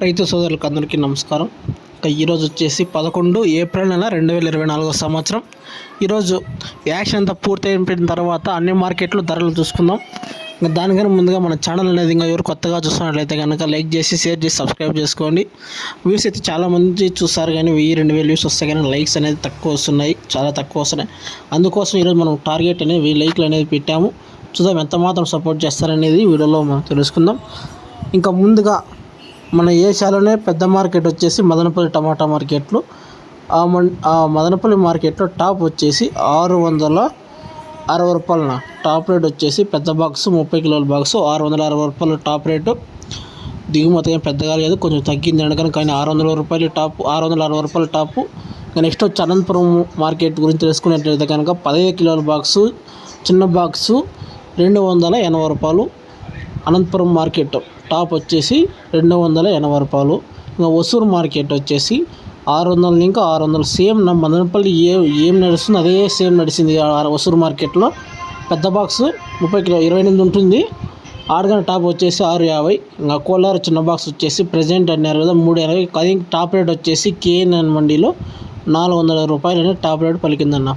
రైతు సోదరులకు అందరికీ నమస్కారం. ఈరోజు వచ్చేసి పదకొండు ఏప్రిల్ నెల రెండు వేల ఇరవై నాలుగో సంవత్సరం. ఈరోజు యాక్షన్ అంతా పూర్తి తర్వాత అన్ని మార్కెట్లు ధరలు చూసుకుందాం. ఇంకా దానికన్నా ముందుగా మన ఛానల్ అనేది ఇంకా ఎవరు కొత్తగా చూస్తున్నట్లయితే కనుక లైక్ చేసి షేర్ చేసి సబ్స్క్రైబ్ చేసుకోండి. వ్యూస్ అయితే చాలామంది చూస్తారు కానీ వెయ్యి రెండు వేలు వ్యూస్ వస్తాయి కానీ లైక్స్ అనేది తక్కువ వస్తున్నాయి. చాలా తక్కువ వస్తున్నాయి. అందుకోసం ఈరోజు మనం టార్గెట్ అనేది వెయ్యి లైక్లు అనేది పెట్టాము. చూద్దాం ఎంత మాత్రం సపోర్ట్ చేస్తారనేది వీడియోలో మనం తెలుసుకుందాం. ఇంకా ముందుగా మన ఏషియాలోనే పెద్ద మార్కెట్ వచ్చేసి మదనపల్లి టమాటా మార్కెట్లు ఆ మన్ ఆ మదనపల్లి మార్కెట్లో టాప్ వచ్చేసి ఆరు వందల అరవై రూపాయలన టాప్ రేట్ వచ్చేసి పెద్ద బాక్స్ ముప్పై కిలోల బాక్స్ ఆరు వందల అరవై రూపాయలు టాప్ రేటు. దిగుమతి ఏం పెద్దగా లేదు కొంచెం తగ్గింది అనగా కానీ ఆరు వందల రూపాయలు టాప్ ఆరు వందల అరవై రూపాయలు టాపు. నెక్స్ట్ వచ్చి అనంతపురం మార్కెట్ గురించి తెలుసుకునేట్లయితే కనుక పదిహేను కిలోల బాక్సు చిన్న బాక్సు రెండు వందల ఎనభై రూపాయలు. అనంతపురం మార్కెట్ టాప్ వచ్చేసి రెండు వందల ఎనభై రూపాయలు. ఇంకా ఒసూరు మార్కెట్ వచ్చేసి ఆరు వందల ఇంకా ఆరు వందలు సేమ్ నా మదనపల్లి ఏ ఏం నడుస్తుంది అదే సేమ్ నడిచింది ఆ ఒసూరు మార్కెట్లో. పెద్ద బాక్స్ ముప్పై కిలో ఇరవై ఎనిమిది ఉంటుంది. ఆడగన టాప్ వచ్చేసి ఆరు యాభై ఇంకా కోలార్ చిన్న బాక్స్ వచ్చేసి ప్రజెంట్ అన్నారు కదా మూడు ఎనభై అది టాప్ రేట్ వచ్చేసి కేఎన్ఎన్ మండీలో నాలుగు వందల రూపాయలు అనేది టాప్ రేట్ పలికిందన్న.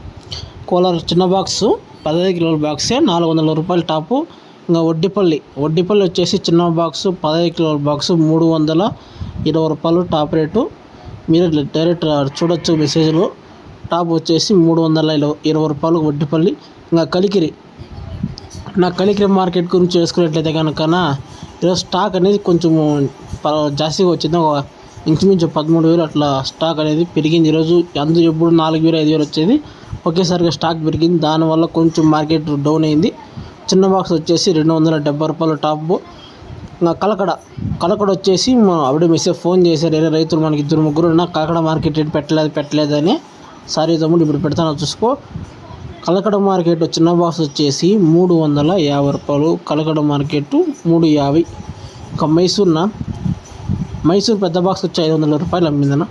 కోలార్ చిన్న బాక్స్ పదహైదు కిలోల బాక్సే నాలుగు వందల రూపాయలు టాపు. ఇంకా వడ్డిపల్లి. వడ్డిపల్లి వచ్చేసి చిన్న బాక్స్ పదహైదు కిలోల బాక్స్ మూడు వందల ఇరవై రూపాయలు టాప్ రేటు. మీరు డైరెక్ట్ చూడొచ్చు మెసేజ్లో టాప్ వచ్చేసి మూడు వందల ఇరవై రూపాయలు వడ్డిపల్లి. ఇంకా కలికిరి. నా కలికిరి మార్కెట్ గురించి చేసుకున్నట్లయితే కనుక ఈరోజు స్టాక్ అనేది కొంచెం ప- జాస్తిగా వచ్చింది. ఒక ఇంచుమించు పదమూడు వేలు అట్లా స్టాక్ అనేది పెరిగింది. ఈరోజు అందు ఎప్పుడు నాలుగు వేలు ఐదు వేలు వచ్చేది. ఒకేసారిగా స్టాక్ పెరిగింది. దానివల్ల కొంచెం మార్కెట్ డౌన్ అయింది. చిన్న బాక్స్ వచ్చేసి రెండు వందల డెబ్బై రూపాయలు టాప్ కలకడ. కలకడ వచ్చేసి మా ఆవిడ మెసేజ్ ఫోన్ చేశారు. వేరే రైతులు మనకి ఇద్దరు ముగ్గురు ఉన్నా కలకడ మార్కెట్ రేట్ పెట్టలేదు పెట్టలేదని సారీ తమ్ముడు ఇప్పుడు పెడతాను చూసుకో. కలకడ మార్కెట్ చిన్న బాక్స్ వచ్చేసి మూడు వందల యాభై రూపాయలు. కలకడ మార్కెట్ మూడు యాభై. ఒక మైసూర్న? మైసూర్ పెద్ద బాక్స్ వచ్చి ఐదు వందల రూపాయలు అమ్మిందన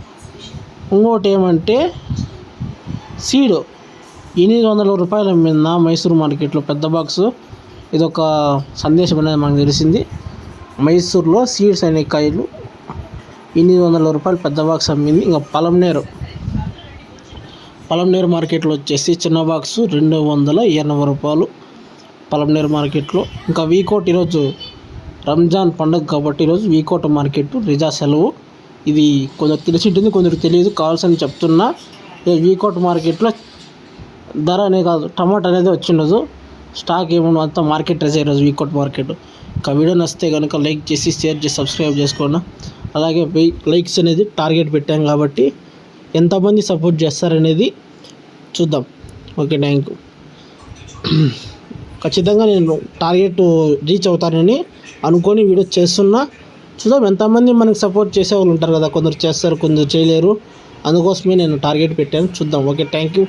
ఇంకోటి ఏమంటే సీడు. ఎనిమిది వందల రూపాయలు అమ్మిందా మైసూర్ మార్కెట్లో పెద్ద బాక్స్. ఇదొక సందేశం అనేది మనకు తెలిసింది. మైసూర్లో సీడ్స్ అనే కాయలు ఎనిమిది వందల రూపాయలు పెద్ద బాక్స్ అమ్మింది. ఇంకా పలంనేరు పలంనేరు మార్కెట్లో వచ్చేసి చిన్న బాక్స్ రెండు వందల ఎనభై రూపాయలు పలంనేరు మార్కెట్లో. ఇంకా వీకోట్ ఈరోజు రంజాన్ పండుగ కాబట్టి ఈరోజు వీకోట మార్కెట్ రిజా సెలవు. ఇది కొందరు తెలిసి ఉంటుంది కొందరికి తెలియదు. కావాల్సని చెప్తున్నా. వీకోట్ మార్కెట్లో ధర అనే కాదు టమాటా అనేది వచ్చిండదు స్టాక్ ఏమన్నా అంతా మార్కెట్ రేస్ ఈరోజు వీకౌట్ మార్కెట్. ఇంకా వీడియో నచ్చితే కనుక లైక్ చేసి షేర్ చేసి సబ్స్క్రైబ్ చేసుకోండి. అలాగే లైక్స్ అనేది టార్గెట్ పెట్టాం కాబట్టి ఎంతమంది సపోర్ట్ చేస్తారనేది చూద్దాం. Okay thank you. ఖచ్చితంగా నేను టార్గెట్ రీచ్ అవుతానని అనుకొని వీడియో చేస్తున్నా. చూద్దాం ఎంతమంది మనకి సపోర్ట్ చేసే వాళ్ళు ఉంటారు కదా కొందరు చేస్తారు కొందరు చేయలేరు. అందుకోసమే నేను టార్గెట్ పెట్టాను. చూద్దాం. Okay thank you.